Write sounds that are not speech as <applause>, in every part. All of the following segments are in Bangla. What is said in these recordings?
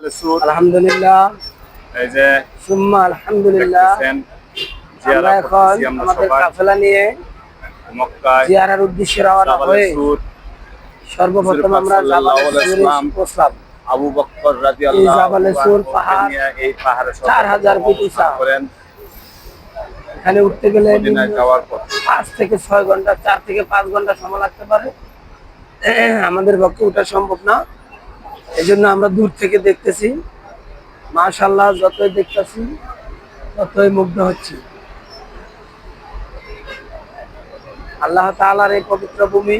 আলহামদুলিল্লাহ। এই যে সুম্মা আলহামদুলিল্লাহ। আমরা এখন আমাদের কাফেলা নিয়ে মক্কায় জিয়ারার উদ্দেশ্যে রওনা হয়ে সর্বপ্রথম আমরা সাল্লাল্লাহু জাবালে আলাইহি সুরে সাল্লাম পৌঁছলাম আবু বকর রাদিয়াল্লাহু জাবালে পাহাড় এই পাহাড়ে চার হাজার উঁচা। করেন। এখানে উঠতে গেলে যাওয়ার পর। পাঁচ থেকে ছয় ঘণ্টা চার থেকে পাঁচ ঘণ্টা সময় লাগতে পারে। <clears throat> আমাদের পক্ষে ওঠা সম্ভব না। এই জন্য আমরা দূর থেকে দেখতেছি। মাশাল্লাহ যতই দেখতেছি, ততই মুগ্ধ হচ্ছি। আল্লাহ তাআলার এই পবিত্র ভূমি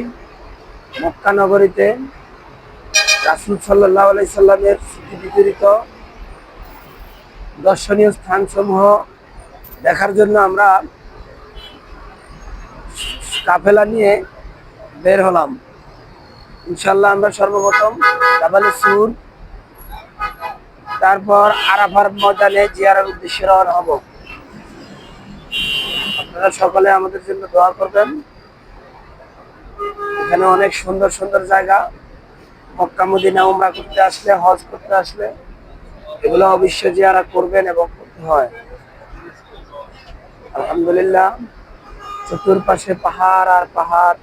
মক্কা নগরীতে রাসুল সাল্লাহ আলাইসাল্লামের স্মৃতি বিজড়িত দর্শনীয় স্থানসমূহ দেখার জন্য আমরা কাফেলা নিয়ে বের হলাম। ইনশাল্লাহ আমরা সর্বপ্রথম সুর, তারপর আরাফার ময়দানে জিয়ারার উদ্দেশ্যে রওনা হব। আপনারা সকলে আমাদের জন্য দোয়া করবেন। এখানে অনেক সুন্দর সুন্দর জায়গা। মক্কা, মদিনা উমরা করতে আসলে, হজ করতে আসলে, এগুলো অবশ্যই জিয়ারা করবেন এবং করতে হয়। আলহামদুলিল্লাহ, চতুর্পাশে পাহাড় আর পাহাড়।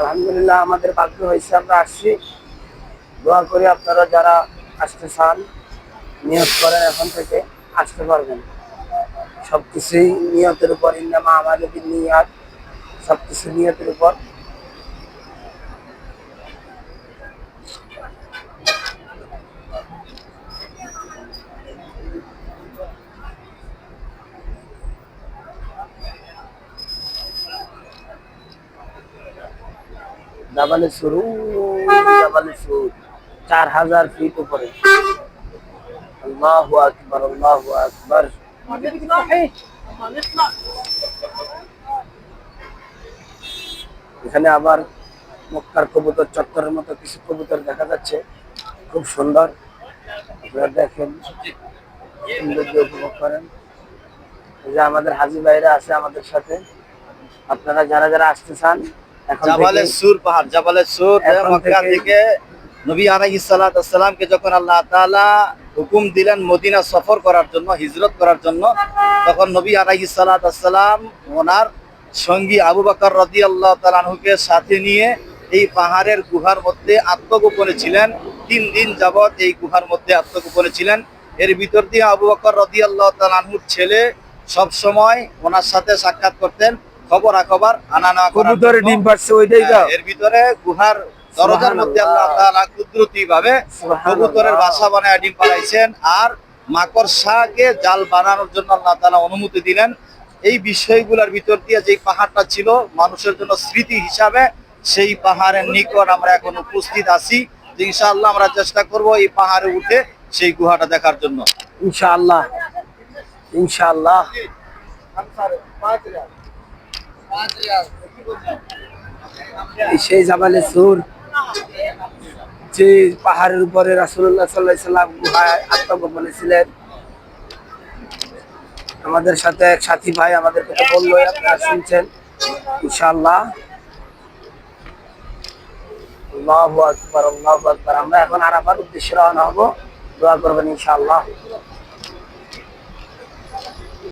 আলহামদুলিল্লাহ, আমাদের ভাগ্য হয়েছে, আমরা আসছি। দোয়া করি আপনারা যারা আসতে চান, নিয়োগ করেন এখন থেকে, আসতে পারবেন। সবকিছুই নিয়তের উপর ইন্দামা আমাদের নিয়াত, সবকিছু নিয়তের উপর। জাবালে শুরু জাবালে সুর। চার হাজার ফিট উপরে। আল্লাহু আকবার আল্লাহু আকবার। এখানে আবার মক্কার কবুতর, চত্বরের মতো কিছু কবুতর দেখা যাচ্ছে। খুব সুন্দর। আপনারা দেখেন, সৌন্দর্য উপভোগ করেন। যে আমাদের হাজি ভাইরা আছে আমাদের সাথে। আপনারা যারা যারা আসতে চান জাবালে সুর পাহাড় জাবালে সুর মক্কা থেকে- নবী আলাইহিস সালামকে যখন আল্লাহ তাআলা হুকুম দিলেন মদিনা সফর করার জন্য হিজরত করার জন্য তখন নবী আলাইহিস সালাম ওনার সঙ্গী আবু বকর রাদিয়াল্লাহু তাআলা আনহুকে সাথে নিয়ে এই পাহাড়ের গুহার মধ্যে আত্মগোপনে ছিলেন। তিন দিন যাবৎ এই গুহার মধ্যে আত্মগোপনে ছিলেন। এর ভিতর দিয়ে আবু বকর রাদিয়াল্লাহু তাআলা আনহুর ছেলে সব সময় ওনার সাথে সাক্ষাৎ করতেন। খবর খবর আনা না করার কবুতরে জন্য। ডিম পারছে ওইটাই তো। হ্যাঁ, এর ভিতরে গুহার দরজার মধ্যে আল্লাহ তাআলা কুদরতি ভাবে কবুতরের বাসা বানায় ডিম পাড়াইছেন আর মাকড়সাকে জাল বানানোর জন্য আল্লাহ তাআলা অনুমতি দিলেন। এই বিষয়গুলোর ভিতর দিয়ে যে পাহাড়টা ছিল মানুষের জন্য স্মৃতি হিসাবে সেই পাহাড়ের নিকট আমরা এখন উপস্থিত আছি। ইনশাআল্লাহ আমরা চেষ্টা করব এই পাহাড়ে উঠে সেই গুহাটা দেখার জন্য। ইনশাআল্লাহ। ইনশাআল্লাহ। সেই জাবালে সুর যে পাহাড়ের উপরে রাসূলুল্লাহ সাল্লাল্লাহু সাল্লাম গুহায় আত্মগোপনে ছিলেন। আমাদের সাথে এক সাথী ভাই আমাদের কথা বলল আপনারা শুনছেন আকবার। আমরা এখন আরাফার উদ্দেশ্যে রওনা হব। দোয়া করবেন, ইনশাআল্লাহ।